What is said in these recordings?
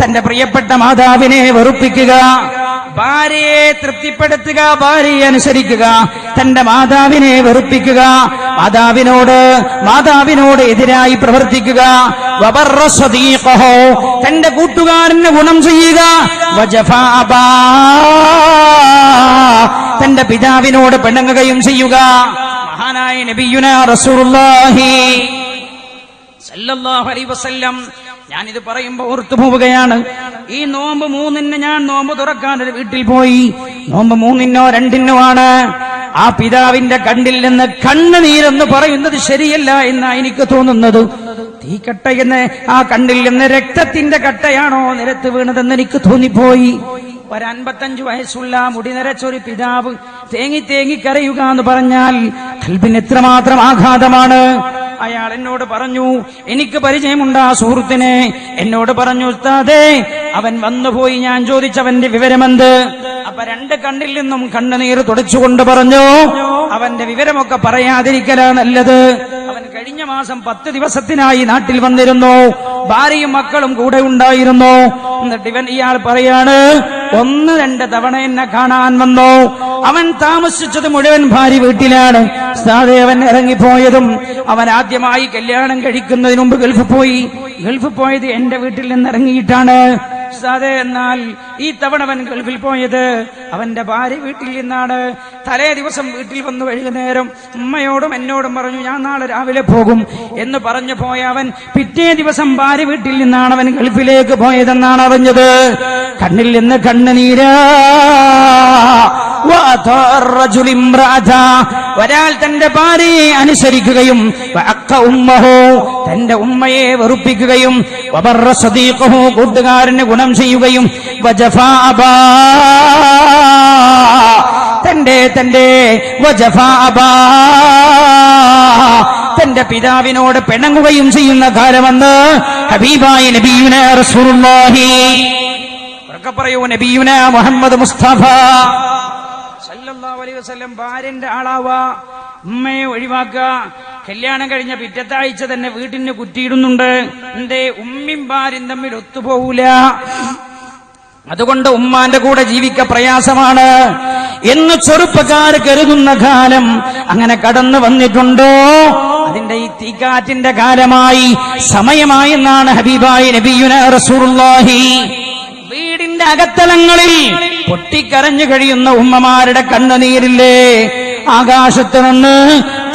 തന്റെ പ്രിയപ്പെട്ട മാതാവിനെ വെറുപ്പിക്കുക ഭാര്യയെ തൃപ്തിപ്പെടുത്തുക ഭാര്യയെ അനുസരിക്കുക തന്റെ മാതാവിനെ വെറുപ്പിക്കുക മാതാവിനോട് മാതാവിനോട് എതിരായി പ്രവർത്തിക്കുക. തന്റെ കൂട്ടുകാരന് ഗുണം ചെയ്യുക. തന്റെ പിതാവിനോട് പിണങ്ങുകയും ചെയ്യുക മഹാനായ നബിയുന അലൈഹി വസല്ലം ഞാനിത് പറയുമ്പോ ഓർത്തു പോവുകയാണ്. ഈ നോമ്പ് മൂന്നിന് ഞാൻ നോമ്പ് തുറക്കാൻ ഒരു വീട്ടിൽ പോയി. നോമ്പ് മൂന്നിനോ രണ്ടിനോ ആണ്. ആ പിതാവിന്റെ കണ്ണിൽ നിന്ന് കണ്ണുനീരെന്ന് പറയുന്നത് ശരിയല്ല എന്നാ എനിക്ക് തോന്നുന്നത്. തീക്കട്ടയെന്ന് ആ കണ്ണിൽ നിന്ന് രക്തത്തിന്റെ കട്ടയാണോ നിരത്ത് വീണതെന്ന് എനിക്ക് തോന്നിപ്പോയി. ഒരു അൻപത്തഞ്ചു വയസ്സുള്ള മുടി നിറച്ചൊരു പിതാവ് തേങ്ങി തേങ്ങി കരയുക എന്ന് പറഞ്ഞാൽ കൽബിന് എത്രമാത്രം ആഘാതമാണ്. അയാൾ എന്നോട് പറഞ്ഞു എനിക്ക് പരിചയമുണ്ട് ആ സുഹൃത്തിനെ. എന്നോട് പറഞ്ഞു ഉസ്താദേ അവൻ വന്നുപോയി ഞാൻ ചോദിച്ചവന്റെ വിവരമെന്ത്? അപ്പൊ രണ്ട് കണ്ണിൽ നിന്നും കണ്ണുനീർ തുടച്ചുകൊണ്ട് പറഞ്ഞു അവന്റെ വിവരമൊക്കെ പറയാതിരിക്കലാ നല്ലത്. അവൻ കഴിഞ്ഞ മാസം പത്ത് ദിവസത്തിനായി നാട്ടിൽ വന്നിരുന്നു. ഭാര്യയും മക്കളും കൂടെ ഉണ്ടായിരുന്നു. എന്നിട്ട് ഇവൻ ഇയാൾ പറയാണ് ഒന്ന് രണ്ട് തവണ എന്നെ കാണാൻ വന്നു? അവൻ താമസിച്ചത് മുഴുവൻ ഭാര്യ വീട്ടിലാണ്. അവൻ ഇറങ്ങിപ്പോയതും അവൻ ആദ്യമായി കല്യാണം കഴിക്കുന്നതിന് മുമ്പ് ഗൾഫ് പോയി. ഗൾഫ് പോയത് എന്റെ വീട്ടിൽ നിന്ന് ഇറങ്ങിയിട്ടാണ്. ഉസ്താദെ എന്നാൽ ഈ തവണ അവൻ ഗൾഫിൽ പോയത് അവന്റെ ഭാര്യ വീട്ടിൽ നിന്നാണ്. തലേ ദിവസം വീട്ടിൽ വന്നു വൈകുന്നേരം ഉമ്മയോടും എന്നോടും പറഞ്ഞു ഞാൻ നാളെ രാവിലെ പോകും എന്ന് പറഞ്ഞു പോയ അവൻ പിറ്റേ ദിവസം ഭാര്യ വീട്ടിൽ നിന്നാണ് അവൻ ഗൾഫിലേക്ക് പോയതെന്നാണ് അറിഞ്ഞത്. കണ്ണിൽ നിന്ന് കണ്ണുനീരാ. ഒരാൾ തന്റെ ഭാര്യയെ അനുസരിക്കുകയും തന്റെ ഉമ്മയെ വെറുപ്പിക്കുകയും കൂട്ടുകാരന് ഗുണം ചെയ്യുകയും. തന്റെ തന്റെ. തന്റെ പിതാവിനോട് പിണങ്ങുകയും ചെയ്യുന്ന കാലമെന്ന് ഹബീബായ നബീന റസൂലുള്ളാഹി പറയൂ നബീന മുഹമ്മദ് മുസ്തഫ സല്ലല്ലാഹു അലൈഹി വസല്ലം ഭാര്യന്റെ ആളാവാ ഉമ്മയെ ഒഴിവാക്കുക. കല്യാണം കഴിഞ്ഞ പിറ്റത്തെ ആഴ്ച തന്നെ വീട്ടിന് കുറ്റിയിടുന്നുണ്ട്. എന്തേ ഉമ്മയും ഭാര്യയും തമ്മിൽ ഒത്തുപോകൂല. അതുകൊണ്ട് ഉമ്മാന്റെ കൂടെ ജീവിക്ക പ്രയാസമാണ്. എന്ന് ചെറുപ്പക്കാർ കരുതുന്ന കാലം അങ്ങനെ കടന്നു വന്നിട്ടുണ്ടോ? അതിന്റെ ഈ തീക്കാറ്റിന്റെ കാലമായി സമയമായി എന്നാണ് ഹബീബായി നബിയുന വീടിന്റെ അകത്തളങ്ങളിൽ പൊട്ടിക്കരഞ്ഞു കഴിയുന്ന ഉമ്മമാരുടെ കണ്ണുനീരില്ലേ? ആകാശത്ത് നിന്ന്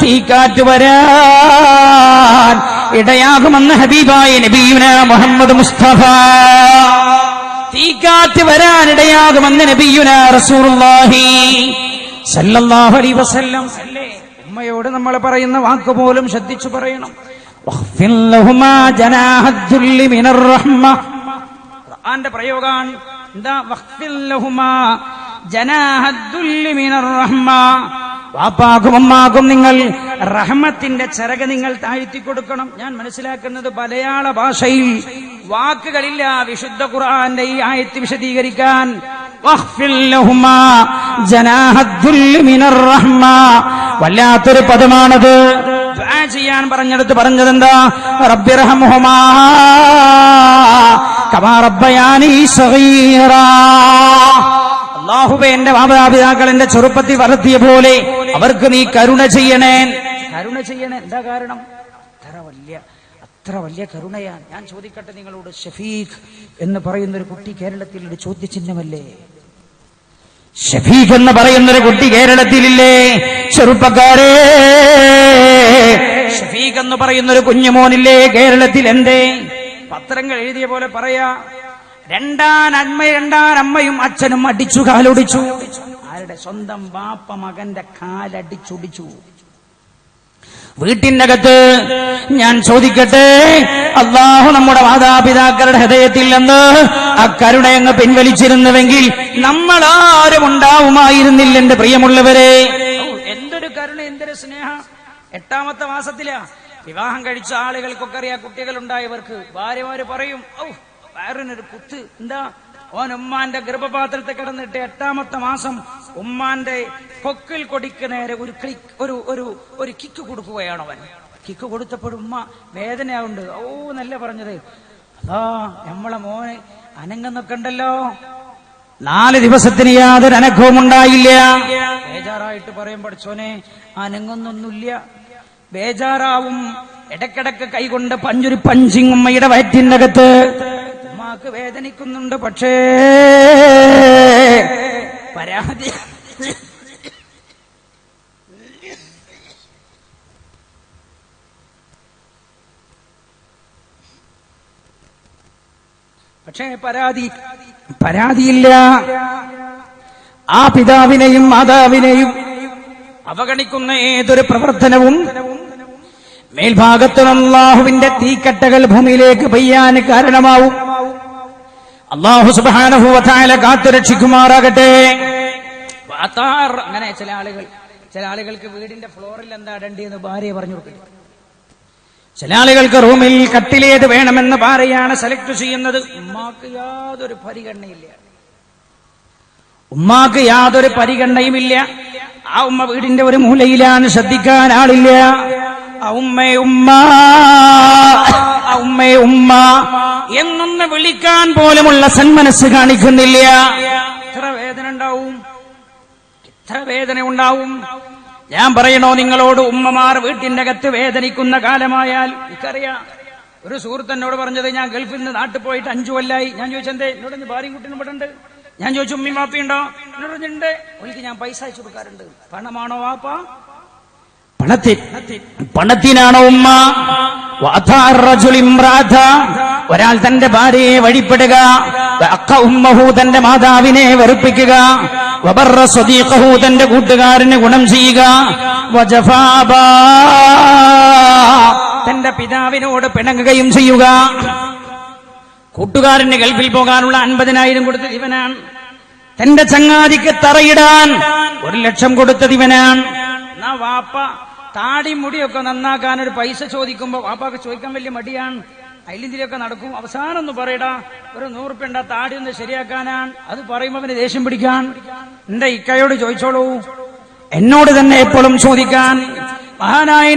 തീക്കാറ്റ് വരാൻ ഇടയാകുമെന്ന് ഹബീബായ നബീന മുഹമ്മദ് മുസ്തഫ. തീക്കാറ്റ് വരാൻ ഇടയാകുമെന്ന് നബിയുന റസൂലുള്ളാഹി സല്ലല്ലാഹു അലൈഹി വസല്ലം. ഉമ്മയോട് നമ്മൾ പറയുന്ന വാക്ക് പോലും ശ്രദ്ധിച്ചു പറയണം. ഖുർആന്റെ പ്രയോഗമാണ് വാപ്പാക്കും അമ്മാക്കും നിങ്ങൾ റഹ്മത്തിന്റെ ചിറക് നിങ്ങൾ താഴ്ത്തി കൊടുക്കണം. ഞാൻ മനസ്സിലാക്കുന്നത് മലയാള ഭാഷയിൽ വാക്കുകളില്ല. വിശുദ്ധ ഖുർആന്റെ ഈ ആയത്ത് വിശദീകരിക്കാൻ. വല്ലാത്തൊരു പദമാണത്. ചെയ്യാൻ പറഞ്ഞെടുത്ത് പറഞ്ഞതെന്താ? റബ്ബിറഹമുഹമാ. അള്ളാഹുബെ എന്റെ മാതാപിതാക്കൾ എന്റെ ചെറുപ്പത്തിൽ വളർത്തിയ പോലെ അവർക്ക് നീ കരുണ ചെയ്യണേ. കരുണ ചെയ്യണേ എന്താ കാരണം? അത്ര വലിയ അത്ര വലിയ കരുണയാണ്. ഞാൻ ചോദിക്കട്ടെ നിങ്ങളോട് ഷഫീഖ് എന്ന് പറയുന്ന ഒരു കുട്ടി കേരളത്തിൽ ഒരു ചോദ്യചിഹ്നമല്ലേ? ഷഫീഖ് എന്ന് പറയുന്ന ഒരു കുട്ടി കേരളത്തിലില്ലേ? ചെറുപ്പക്കാരെ ഷഫീഖ് എന്ന് പറയുന്ന ഒരു കുഞ്ഞുമോനില്ലേ? കേരളത്തിൽ എന്തേ പത്രങ്ങൾ എഴുതിയ പോലെ പറയാ രണ്ടാൻ അമ്മ രണ്ടാൻ അമ്മയും അച്ഛനും അടിച്ചു കാലൊടിച്ചു. ആരുടെ സ്വന്തം വാപ്പ മകന്റെ കാലടിച്ചൊടിച്ചു. വീട്ടിന്റെ അകത്ത് ഞാൻ ചോദിക്കട്ടെ അള്ളാഹു നമ്മുടെ മാതാപിതാക്കളുടെ ഹൃദയത്തിൽ നിന്ന് ആ കരുണയങ്ങ് പിൻവലിച്ചിരുന്നുവെങ്കിൽ നമ്മൾ ആരും ഉണ്ടാവുമായിരുന്നില്ല എന്റെ പ്രിയമുള്ളവരെ. എന്തൊരു കരുണ എന്തൊരു സ്നേഹ. എട്ടാമത്തെ മാസത്തിലാ വിവാഹം കഴിച്ച ആളുകൾക്കൊക്കെ അറിയാം കുട്ടികളുണ്ടായവർക്ക്. ഭാര്യമാര് പറയും ഔ വയറിനൊരു കുത്ത്. എന്താ? ഓൻ ഉമ്മാന്റെ ഗർഭപാത്രത്തെ കിടന്നിട്ട് എട്ടാമത്തെ മാസം ഉമ്മാന്റെ പൊക്കിൽ കൊടിക്ക് നേരെ ഒരു ക്ലിക്ക് ഒരു ഒരു ഒരു കിക്ക് കൊടുക്കുകയാണ് അവൻ. കിക്ക് കൊടുത്തപ്പോൾ ഉമ്മ വേദനയാവുണ്ട്. ഓ നല്ല പറഞ്ഞത്. അതാ നമ്മളെ മോനെ അനങ്ങുന്നൊക്കെ ഉണ്ടല്ലോ. നാല് ദിവസത്തിന് യാതൊരു അനക്കവും ഉണ്ടായില്ല ബേജാറായിട്ട് പറയും പഠിച്ചോനെ അനങ്ങുന്നൊന്നുമില്ല. ബേജാറാവും. ഇടക്കിടക്ക് കൈകൊണ്ട് പഞ്ചൊരു പഞ്ചിങ് ഉമ്മയുടെ വയറ്റിന്റെ അകത്ത് ഉമ്മാക്ക് വേദനിക്കുന്നുണ്ട് പക്ഷേ പരാതി. പക്ഷേ പരാതി പരാതിയില്ല. ആ പിതാവിനെയും മാതാവിനെയും അവഗണിക്കുന്ന ഏതൊരു പ്രവർത്തനവും മേൽഭാഗത്ത് അള്ളാഹുവിന്റെ തീക്കട്ടകൾ ഭൂമിയിലേക്ക് പെയ്യാൻ കാരണമാവും. അള്ളാഹു സുബാനഹുല കാത്തുരക്ഷിക്കുമാറാകട്ടെ. അങ്ങനെ ചില ആളുകൾ ചില ആളുകൾക്ക് വീടിന്റെ ഫ്ലോറിൽ എന്താ ഇടേണ്ടിയെന്ന് ഭാര്യ പറഞ്ഞു കൊടുക്കും ചില ആളുകൾക്ക് റൂമിൽ കട്ടിലേത് വേണമെന്ന് ഭാര്യയാണ് സെലക്ട് ചെയ്യുന്നത്. ഉമ്മാക്ക് യാതൊരു പരിഗണനയില്ല. ഉമ്മാക്ക് യാതൊരു പരിഗണനയുമില്ല. ആ ഉമ്മ വീടിന്റെ ഒരു മൂലയിലാണ് ശ്രദ്ധിക്കാൻ ആളില്ല. ഉമ്മേ ഉമ്മ എന്നൊന്ന് വിളിക്കാൻ പോലുമുള്ള സന്മനസ് കാണിക്കുന്നില്ല. എത്ര വേദന ഉണ്ടാവും? എത്ര വേദന ഉണ്ടാവും? ഞാൻ പറയണോ നിങ്ങളോട് ഉമ്മമാർ വീട്ടിന്റെ അകത്ത് വേദനിക്കുന്ന കാലമായാൽ? എനിക്കറിയാം. ഒരു സുഹൃത്ത് എന്നോട് പറഞ്ഞത് ഞാൻ ഗൾഫിൽ നിന്ന് നാട്ടിൽ പോയിട്ട് അഞ്ചു കൊല്ലായി. ഞാൻ ചോദിച്ചെന്തേ എന്നോട് ഭാര്യ കുട്ടിനും പെട്ടുണ്ട് ഞാൻ ചോദിച്ചു ഉമ്മി മാപ്പിയുണ്ടോ എന്നോട് പറഞ്ഞിട്ടുണ്ട്. ഒരിക്കൽ ഞാൻ പൈസ അയച്ചു കൊടുക്കാറുണ്ട്. പണമാണോ വാപ്പ? പണത്തിൽ പണത്തിനാണോ ഉമ്മ. ഒരാൾ തന്റെ ഭാര്യയെ വഴിപ്പെടുക. അക്ക ഉമ്മഹു തന്റെ മാതാവിനെ വെറുപ്പിക്കുക. വബറ സ്വദീഖഹു തന്റെ കൂട്ടുകാരന് ഗുണം ചെയ്യുക. തന്റെ പിതാവിനോട് പിണങ്ങുകയും ചെയ്യുക. കൂട്ടുകാരന് ഗൾഫിൽ പോകാനുള്ള അൻപതിനായിരം കൊടുത്തത് ഇവനാണ്. തന്റെ ചങ്ങാതിക്ക് തറയിടാൻ ഒരു ലക്ഷം കൊടുത്തത് ഇവനാണ്. വാപ്പ താടി മുടിയൊക്കെ നന്നാക്കാൻ ഒരു പൈസ ചോദിക്കുമ്പോ വാപ്പാക്ക് ചോദിക്കാൻ വലിയ മടിയാണ്. അയിലിന്തിരിയൊക്കെ നടക്കും. അവസാനം ഒന്ന് പറയടാ ഒരു നൂറുപ്യണ്ട താടി ഒന്ന് ശരിയാക്കാനാണ്. അത് പറയുമ്പോ അവന് ദേഷ്യം പിടിക്കാൻ. എന്റെ ഇക്കയോട് ചോദിച്ചോളൂ? എന്നോട് തന്നെ എപ്പോഴും ചോദിക്കാൻ. മഹാനായ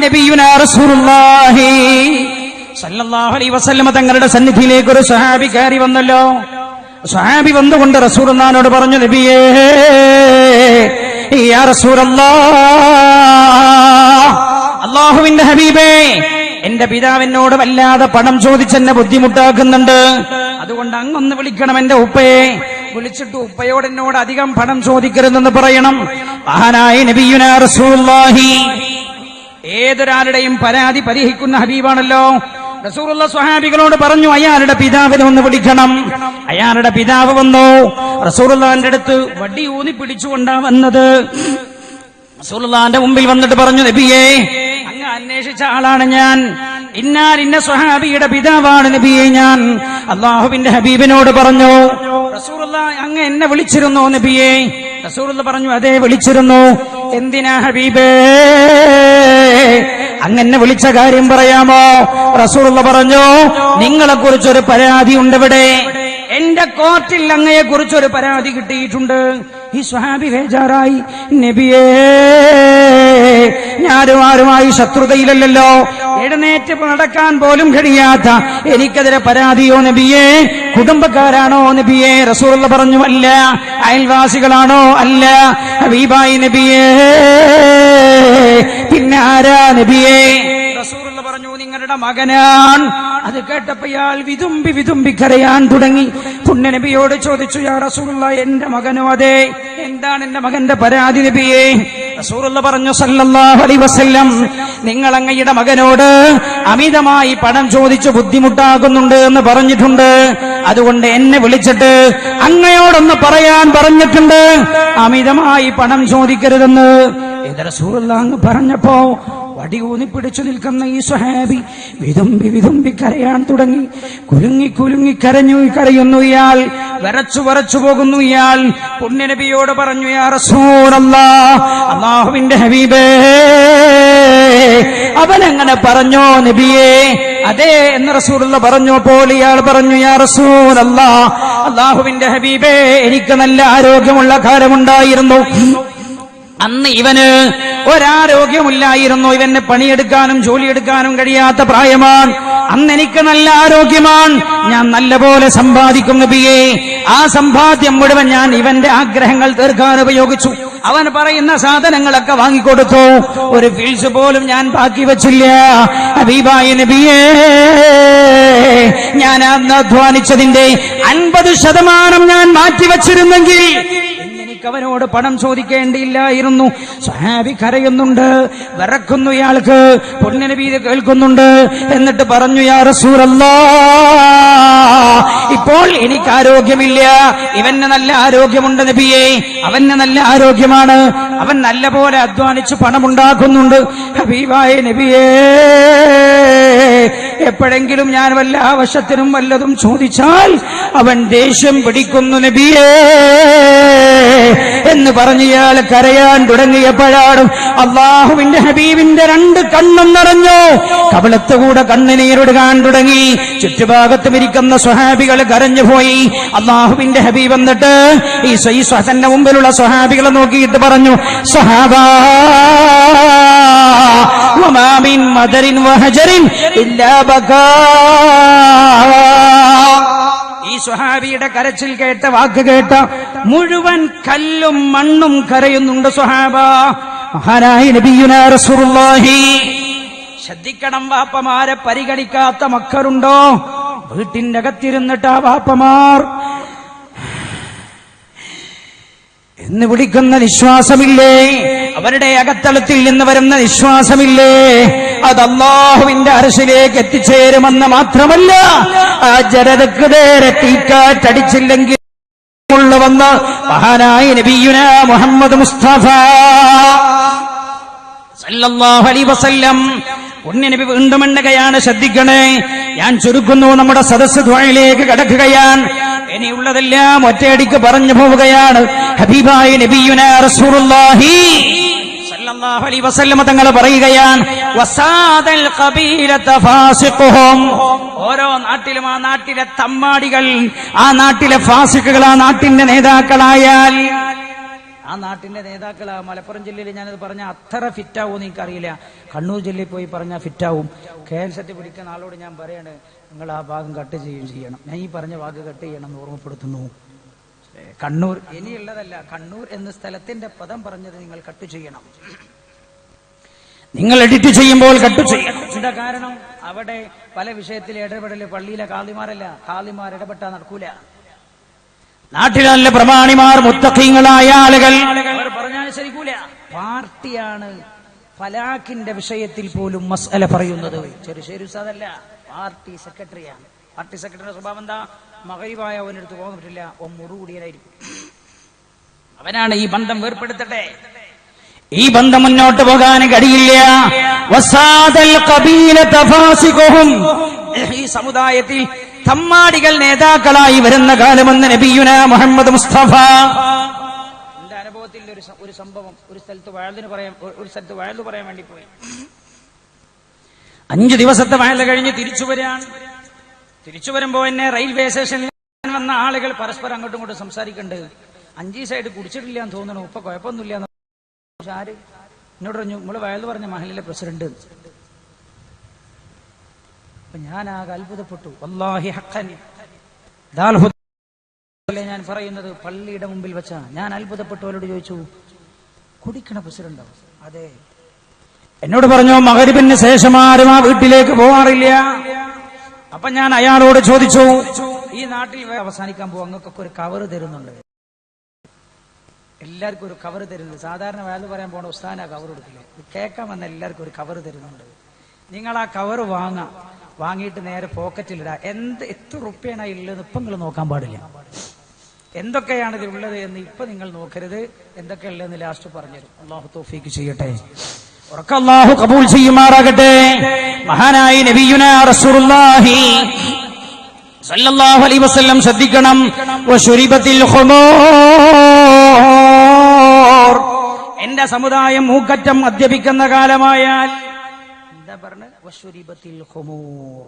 അലൈഹി വസല്ലമ തങ്ങളുടെ സന്നിധിയിലേക്ക് ഒരു സഹാബി കയറി വന്നല്ലോ. സഹാബി വന്നുകൊണ്ട് റസൂലുള്ളാഹിനോട് പറഞ്ഞു നബിയേ അള്ളാഹുവിന്റെ ഹബീബേ എന്റെ പിതാവിനോട് വല്ലാതെ പണം ചോദിച്ചെന്നെ ബുദ്ധിമുട്ടാക്കുന്നുണ്ട്. അതുകൊണ്ട് അങ്ങൊന്ന് വിളിക്കണം എന്റെ ഉപ്പയെ. വിളിച്ചിട്ട് ഉപ്പയോട് എന്നോട് അധികം പണം ചോദിക്കരുതെന്ന് പറയണം. മഹാനായ നബിയുനാ റസൂലുള്ളാഹി. ഏതൊരാളുടെയും പരാതി പരിഹിക്കുന്ന ഹബീബാണല്ലോ. റസൂറുള്ള സ്വഹാബികളോട് പറഞ്ഞു അയാളുടെ പിതാവിനെ ഒന്ന് വിളിക്കണം. അയാളുടെ പിതാവ് വന്നു. റസൂറുള്ളാന്റെ അടുത്ത് വടി ഊന്നി പിടിച്ചുകൊണ്ടാ വന്നത്. റസൂലുള്ളാന്റെ മുമ്പിൽ വന്നിട്ട് പറഞ്ഞു നബിയേ അങ്ങ് അന്വേഷിച്ച ആളാണ് ഞാൻ. ഇന്നാൽ ഇന്ന സ്വഹാബിയുടെ പിതാവാണ് നബിയെ ഞാൻ. അള്ളാഹുവിന്റെ ഹബീബിനോട് പറഞ്ഞു റസൂലുള്ള അങ്ങ് എന്നെ വിളിച്ചിരുന്നു നബിയെ? റസൂലുള്ള പറഞ്ഞു അതേ വിളിച്ചിരുന്നു. എന്തിനാ ഹബീബേ? അങ്ങനെ വിളിച്ച കാര്യം പറയാമോ? റസൂലുള്ള പറഞ്ഞു നിങ്ങളെ കുറിച്ചൊരു പരാതി ഉണ്ട് ഇവിടെ എന്റെ കോർട്ടിൽ അങ്ങയെ കുറിച്ചൊരു പരാതി കിട്ടിയിട്ടുണ്ട്. ഈ സ്വഹാബി ബേജാറായി. നബിയേ ഞാനും ആരുമായി ശത്രുതയിലല്ലോ എഴുന്നേറ്റ് നടക്കാൻ പോലും കഴിയാത്ത എനിക്കെതിരെ പരാതിയോ നബിയേ? കുടുംബക്കാരാണോ നബിയേ? റസൂറുള്ള പറഞ്ഞു അല്ല. അയൽവാസികളാണോ? അല്ല. ഹബീബായി നബിയേ. പിന്നാരാ നബിയേ? പറഞ്ഞു നിങ്ങളുടെ മകനാൻ അത് കേട്ടപ്പോ ഇയാൾ വിതുമ്പി വിതുമ്പി കരയാൻ തുടങ്ങി. പുണ്യനബിയോട് ചോദിച്ചു യാ റസൂലുള്ള എന്റെ മകനോ? അതെ. എന്താണ് എന്റെ മകന്റെ പരാതി നബിയെ? പറഞ്ഞു വസല്ലം നിങ്ങൾ അങ്ങയുടെ മകനോട് അമിതമായി പണം ചോദിച്ച് ബുദ്ധിമുട്ടാകുന്നുണ്ട് എന്ന് പറഞ്ഞിട്ടുണ്ട്. അതുകൊണ്ട് എന്നെ വിളിച്ചിട്ട് അങ്ങയോടൊന്ന് പറയാൻ പറഞ്ഞിട്ടുണ്ട്. അമിതമായി പണം ചോദിക്കരുതെന്ന്. എന്ന് പറഞ്ഞപ്പോ വടി ഊന്നി പിടിച്ചു നിൽക്കുന്ന ഈ സ്വഹാബി വിതുമ്പി വിതുമ്പി കരയാൻ തുടങ്ങി. കുലുങ്ങി കുലുങ്ങി കരഞ്ഞു കരയുന്നു ഇയാൾ. വരച്ചു വരച്ചു പോകുന്നു ഇയാൾ. പുണ്യനബിയോട് പറഞ്ഞു യാ അള്ളാഹുവിന്റെ ഹബീബേ അവൻ അവനങ്ങനെ പറഞ്ഞോ നബിയേ? അതെ എന്ന് റസൂലുള്ള പറഞ്ഞപ്പോൾ ഇയാൾ പറഞ്ഞു യാ റസൂലല്ലാ അള്ളാഹുവിന്റെ ഹബീബേ എനിക്ക് നല്ല ആരോഗ്യമുള്ള കാലമുണ്ടായിരുന്നു. അന്ന് ഇവന് ഒരാരോഗ്യമില്ലായിരുന്നു. ഇവന് പണിയെടുക്കാനും ജോലിയെടുക്കാനും കഴിയാത്ത പ്രായമാണ്. അന്ന് എനിക്ക് നല്ല ആരോഗ്യമാണ്. ഞാൻ നല്ലപോലെ സമ്പാദിക്കും നബിയെ. ആ സമ്പാദ്യം മുഴുവൻ ഞാൻ ഇവന്റെ ആഗ്രഹങ്ങൾ തീർക്കാൻ ഉപയോഗിച്ചു. അവൻ പറയുന്ന സാധനങ്ങളൊക്കെ വാങ്ങിക്കൊടുത്തു. ഒരു ഫീൽസ് പോലും ഞാൻ ബാക്കി വെച്ചില്ല. ഹബീബായി നബിയേ ഞാൻ അന്ന് അധ്വാനിച്ചതിന്റെ അൻപത് ശതമാനം ഞാൻ മാറ്റിവെച്ചിരുന്നെങ്കിൽ എനിക്ക് അവനോട് പണം ചോദിക്കേണ്ടിയില്ലായിരുന്നു. സ്വഹാബി കരയുന്നുണ്ട്. വിറക്കുന്നു ഇയാൾക്ക്. പൊന്നനബീത് കേൾക്കുന്നുണ്ട്. എന്നിട്ട് പറഞ്ഞു യാ റസൂലല്ലാ ഇപ്പോൾ എനിക്ക് ആരോഗ്യമില്ല. ഇവന് നല്ല ആരോഗ്യമുണ്ട് നബിയെ. അവന് നല്ല ആരോഗ്യമാണ്. അവൻ നല്ല പോലെ അധ്വാനിച്ച് പണമുണ്ടാക്കുന്നുണ്ട്. ഹബീബായ നബിയേ എപ്പോഴെങ്കിലും ഞാൻ വല്ല ആവശ്യത്തിനും വല്ലതും ചോദിച്ചാൽ അവൻ ദേഷ്യം പിടിക്കുന്നു നബിയേ എന്ന് പറഞ്ഞയാൾ കരയാൻ തുടങ്ങിയപ്പോഴാണ് അള്ളാഹുവിന്റെ ഹബീബിന്റെ രണ്ട് കണ്ണും നിറഞ്ഞു. കവളത്തുകൂടെ കണ്ണുനീരൊടുകാൻ തുടങ്ങി. ചുറ്റുഭാഗത്തും ഇരിക്കുന്ന സ്വഹാബികൾ കരഞ്ഞുപോയി അള്ളാഹുവിന്റെ ഹബീബ് എന്നിട്ട് ഈ സ്വ- ഈ സ്വഹന്റെ മുമ്പിലുള്ള സ്വഹാബികളെ നോക്കിയിട്ട് പറഞ്ഞു സ്വഹാബാ وما من مدر وهجر إلا بكاء ഈ സ്വഹാബിയുടെ കരച്ചിൽ കേട്ട വാക്ക് കേട്ട മുഴുവൻ കല്ലും മണ്ണും കരയുന്നുണ്ട് സ്വഹാബ മഹാനായ നബിയുന റസൂലുള്ളാഹി ശ്രദ്ധിക്കണം വാപ്പമാരെ പരിഗണിക്കാത്ത മക്കളുണ്ടോ വീട്ടിന്റെ അകത്തിരുന്നിട്ട് ആ വാപ്പമാർ എന്ന് വിളിക്കുന്ന നിശ്വാസമില്ലേ അവരുടെ അകത്തളത്തിൽ നിന്ന് വരുന്ന വിശ്വാസമില്ലേ? അത് അള്ളാഹുവിന്റെ അരശിലേക്ക് എത്തിച്ചേരുമെന്ന് മാത്രമല്ല ആ ജനതക്ക് നേരെ തീക്കാറ്റടിച്ചില്ലെങ്കിൽ വന്ന മഹാനായ നബിയുന മുഹമ്മദ് മുസ്തഫ സല്ലല്ലാഹു അലൈഹി വസല്ലം. പുണ്യനബി വീണ്ടും എണ്ണുകയാണ് ശ്രദ്ധിക്കണേ. ഞാൻ ചുരുക്കുന്നു നമ്മുടെ സദസ് ദ്വായിലേക്ക് കടക്കുകയാൻ ഇനിയുള്ളതെല്ലാം ഒറ്റയടിക്ക് പറഞ്ഞു പോവുകയാണ്. ഹബീബായ നബിയുന റസൂലുള്ളാഹി. സല്ലല്ലാഹു അലൈഹി വസല്ലമ തങ്ങൾ പറയുകയാണ് വസാദൽ ഖബീലത ഫാസിഖുഹും. ഓരോ നാട്ടിലും ആ നാട്ടിലെ തമ്മാടികൾ ആ നാട്ടിലെ ഫാസിക്കുകൾ ആ നാട്ടിന്റെ നേതാക്കളായാൽ ആ നാട്ടിന്റെ നേതാക്കൾ മലപ്പുറം ജില്ലയിൽ ഞാനത് പറഞ്ഞ അത്ര ഫിറ്റാവും എനിക്കറിയില്ല. കണ്ണൂർ ജില്ലയിൽ പോയി പറഞ്ഞാൽ ഫിറ്റാവും. ക്യാൻസറ്റ് പിടിക്കുന്ന ആളോട് ഞാൻ പറയാണ് നിങ്ങൾ ആ ഭാഗം കട്ട് ചെയ്യുകയും ചെയ്യണം. ഞാൻ ഈ പറഞ്ഞ വാക്ക് കട്ട് ചെയ്യണം എന്ന് ഓർമ്മപ്പെടുത്തുന്നു. കണ്ണൂർ. ഇനിയുള്ളതല്ല കണ്ണൂർ എന്ന സ്ഥലത്തിന്റെ പദം പറഞ്ഞത് നിങ്ങൾ കട്ട് ചെയ്യണം. നിങ്ങൾ എഡിറ്റ് ചെയ്യുമ്പോൾ കട്ട് ചെയ്യണം. എന്താ കാരണം അവിടെ പല വിഷയത്തിൽ ഇടപെടൽ പള്ളിയിലെ കാളിമാരല്ല. കാളിമാർ ഇടപെട്ടാ നടക്കൂല. നാട്ടിലെ പ്രമാണിമാർ മുത്തഖീങ്ങളായ ആളുകൾ പറഞ്ഞാൽ പാർട്ടിയാണ് ഫലാഖിന്റെ വിഷയത്തിൽ പോലും മസ്അല പറയുന്നത്. ചെറുശ്ശേരി ഉസ്താദല്ല പാർട്ടി സെക്രട്ടറിയാണ്. പാർട്ടി സെക്രട്ടറിയുടെ സ്വഭാവം എന്താ? മകൈവായ അവനടുത്ത് പോകാൻ പറ്റില്ല. ഓ മുറുകൂടിയനായിരിക്കും അവനാണ് ഈ ബന്ധം വേർപ്പെടുത്തട്ടെ. ഈ ബന്ധം മുന്നോട്ട് പോകാൻ കഴിയില്ല. ഈ സമുദായത്തിൽ തമ്മാടികൾ നേതാക്കളായി വരുന്ന കാലമെന്ന് നബിയുന മുഹമ്മദ് മുസ്തഫ. എന്റെ അനുഭവത്തിൽ ഒരു ഒരു സംഭവം ഒരു സ്ഥലത്ത് വയലിന് പറയാൻ ഒരു- സ്ഥലത്ത് വയലു പറയാൻ വേണ്ടി പോയി. അഞ്ചു ദിവസത്തെ വയൽ കഴിഞ്ഞ് തിരിച്ചു വരാൻ തിരിച്ചു വരുമ്പോ എന്നെ റെയിൽവേ സ്റ്റേഷനിൽ വന്ന ആളുകൾ പരസ്പരം അങ്ങോട്ടും ഇങ്ങോട്ടും സംസാരിക്കുന്നുണ്ട് അഞ്ചീ സൈഡ് കുടിച്ചിട്ടില്ല എന്ന് തോന്നണു ഇപ്പൊ കുഴപ്പമൊന്നുമില്ല ആര്? എന്നോട് പറഞ്ഞു നമ്മൾ വയൽ പറഞ്ഞ മഹലിലെ പ്രസിഡന്റ്. അപ്പൊ ഞാൻ ആകെ അത്ഭുതപ്പെട്ടു അല്ലേ ഞാൻ പറയുന്നത്? പള്ളിയുടെ മുമ്പിൽ വെച്ച. ഞാൻ അത്ഭുതപ്പെട്ടു അവരോട് ചോദിച്ചു കുടിക്കണ പ്രസിഡന്റോ? അതെ. എന്നോട് പറഞ്ഞു മകരിപ്പിന് ശേഷം ആരും ആ വീട്ടിലേക്ക് പോകാറില്ല അപ്പൊ ഞാൻ അയാളോട് ചോദിച്ചു ഈ നാട്ടിൽ അവസാനിക്കാൻ പോകും അങ്ങക്കൊക്കെ ഒരു കവർ തരുന്നുണ്ട്. എല്ലാവർക്കും ഒരു കവർ തരുന്നുണ്ട്. സാധാരണ വേദന പറയാൻ പോണ ഉസ്താന കവർ കൊടുക്കില്ല കേൾക്കാൻ വന്ന എല്ലാവർക്കും ഒരു കവർ തരുന്നുണ്ട്. നിങ്ങൾ ആ കവർ വാങ്ങ. വാങ്ങിയിട്ട് നേരെ പോക്കറ്റിലിടാ. എന്ത് എത്ര റുപ്യാണ് ഇല്ലെന്ന് ഇപ്പം നിങ്ങൾ നോക്കാൻ പാടില്ല. എന്തൊക്കെയാണ് ഇതിൽ ഉള്ളത് എന്ന് ഇപ്പൊ നിങ്ങൾ നോക്കരുത്. എന്തൊക്കെ ഉള്ളതെന്ന് ലാസ്റ്റ് പറഞ്ഞുതരും. അള്ളാഹു തോഫീക്ക് ചെയ്യട്ടെ. ഉറക്ക അള്ളാഹു കബൂൽ ചെയ്യുമാറാകട്ടെ. മഹാനായി നബിയുന റസൂലുള്ളാഹി സല്ലല്ലാഹു അലൈഹി വസല്ലം ശ്രദ്ധിക്കണം. വശുരിബത്തിൽ ഖുമൂർ. എന്റെ സമുദായം മൂക്കറ്റം മദ്യപിക്കുന്ന കാലമായാൽ എന്താ പറഞ്ഞത്? വശുരിബത്തിൽ ഖുമൂർ.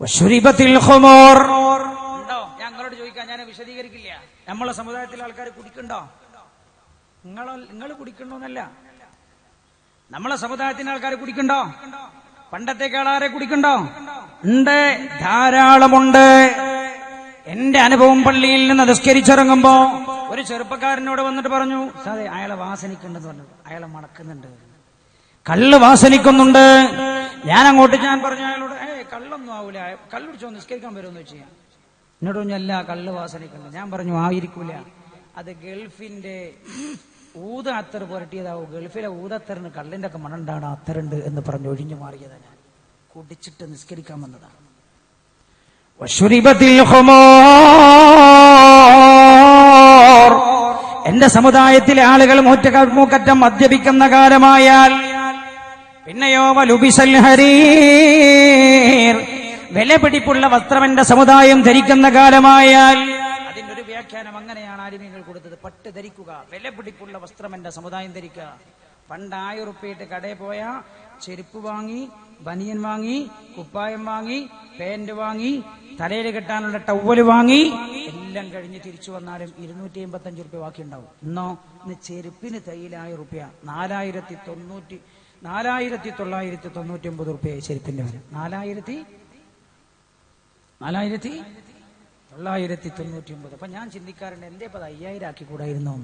വശുരിബത്തിൽ ഖുമൂർ. ഞങ്ങളോട് ചോദിക്കാൻ ഞാൻ വിശദീകരിക്കില്ല. നമ്മളെ സമുദായത്തിലെ ആൾക്കാർ കുടിക്കണ്ടോ? നിങ്ങൾ നിങ്ങൾ കുടിക്കണമെന്നല്ല നമ്മളെ സമുദായത്തിന് ആൾക്കാർ കുടിക്കണ്ടോ? പണ്ടത്തെ ആരെ കുടിക്കണ്ടോ? ഉണ്ട് ധാരാളമുണ്ട്. എന്റെ അനുഭവം പള്ളിയിൽ നിന്ന് നിസ്കരിച്ചിറങ്ങുമ്പോ ഒരു ചെറുപ്പക്കാരനോട് വന്നിട്ട് പറഞ്ഞു സാറേ അയാളെ വാസനിക്കുന്നുണ്ടെന്ന് പറഞ്ഞു. അയാളെ മണക്കുന്നുണ്ട് കള്ള് വാസനിക്കുന്നുണ്ട്. ഞാൻ അങ്ങോട്ട് ഞാൻ പറഞ്ഞു അയാളോട് ഏ കള്ളൊന്നും ആവൂല. കള്ളുടിച്ചോ നിസ്കരിക്കാൻ വരുമെന്ന് വെച്ച് ഞാൻ എന്നോട് പറഞ്ഞു അല്ല കള്ള് വാസനിക്കുന്നുണ്ട് ഞാൻ പറഞ്ഞു ആയിരിക്കൂല. അത് ഗൾഫിന്റെ ഊത അത്തർ പുരട്ടിയതാവും. ഗൾഫിലെ ഊതത്തറിന് കള്ളിന്റെ ഒക്കെ മണണ്ടാണ് അത്തറുണ്ട് എന്ന് പറഞ്ഞ് ഒഴിഞ്ഞു മാറിയതാ ഞാൻ. കുടിച്ചിട്ട് നിസ്കരിക്കാൻ വന്നതാണ്. എന്റെ സമുദായത്തിലെ ആളുകൾ മൂറ്റക്കറ്റം മദ്യപിക്കുന്ന കാലമായാൽ പിന്നെയോ വലുബിസൽ ഹരീർ. വിലപിടിപ്പുള്ള വസ്ത്രം എന്റെ സമുദായം ധരിക്കുന്ന കാലമായാൽ വ്യാഖ്യാനം അങ്ങനെയാണ് ആലിമ്യങ്ങൾ കൊടുത്തത്. പട്ട് ധരിക്കുക വില പിടിപ്പുള്ള വസ്ത്രം എന്റെ സമുദായം ധരിക്കുക. പണ്ട് ആയിരം ഉറുപ്പിയിട്ട് കടയിൽ പോയ ചെരുപ്പ് വാങ്ങി ബനിയൻ വാങ്ങി കുപ്പായം വാങ്ങി പാന്റ് വാങ്ങി തലയിൽ കെട്ടാനുള്ള ടവൽ വാങ്ങി എല്ലാം കഴിഞ്ഞ് തിരിച്ചു വന്നാലും ഇരുന്നൂറ്റി എൺപത്തി അഞ്ച് റുപ്യ ബാക്കി ഉണ്ടാവും ഇന്നോ ഇന്ന് ചെരുപ്പിന് തയ്യിലായിരം റുപ്യ നാലായിരത്തി തൊണ്ണൂറ്റി നാലായിരത്തി തൊള്ളായിരത്തി തൊണ്ണൂറ്റി ഒമ്പത് റുപ്യ ചെരുപ്പിന്റെ വില. നാലായിരത്തി നാലായിരത്തി തൊള്ളായിരത്തി തൊണ്ണൂറ്റി ഒമ്പത് അപ്പൊ ഞാൻ ചിന്തിക്കാറുണ്ട് എന്റെ ഇപ്പൊ അത് അയ്യായിരം ആക്കി കൂടായിരുന്നു.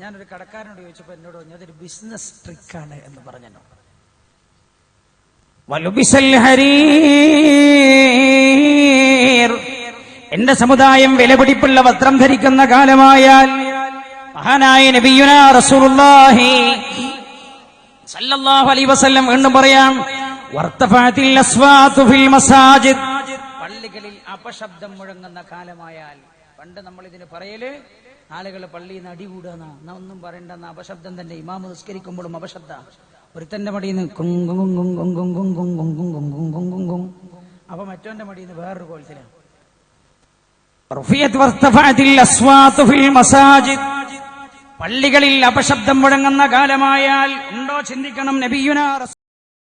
ഞാനൊരു കടക്കാരനോട് ചോദിച്ചപ്പോ എന്നോട് പറഞ്ഞു അതൊരു ബിസിനസ് ട്രിക്കാണ് എന്ന് പറഞ്ഞു എന്റെ സമുദായം വിലപിടിപ്പുള്ള വസ്ത്രം ധരിക്കുന്ന കാലമായാൽ മഹാനായ നബിയുന റസൂലുള്ളാഹി അലൈഹി വസല്ലം വീണ്ടും പറയാം വർത്തഫഅത്തിൽ ഫിൽ മസാജിദ്. പള്ളികളിൽ അപശബ്ദം മുഴങ്ങുന്ന കാലമായാൽ പണ്ട് നമ്മൾ ഇതിന് പറയൽ ആളുകൾ പള്ളിയിൽ നിന്ന് അടികൂടുക എന്നാ ഒന്നും പറയണ്ടെന്ന അപശബ്ദം തന്നെ ഇമാമ നിസ്കരിക്കുമ്പോഴും അപശബ്ദ ഒരുത്തന്റെ മടിയിൽ നിന്ന് അപ്പൊ മറ്റോന്റെ മടിയിൽ നിന്ന് വേറൊരു കോലത്തിലാണ് പള്ളികളിൽ അപശബ്ദം മുഴങ്ങുന്ന കാലമായാൽ ഉണ്ടോ ചിന്തിക്കണം നബിയുന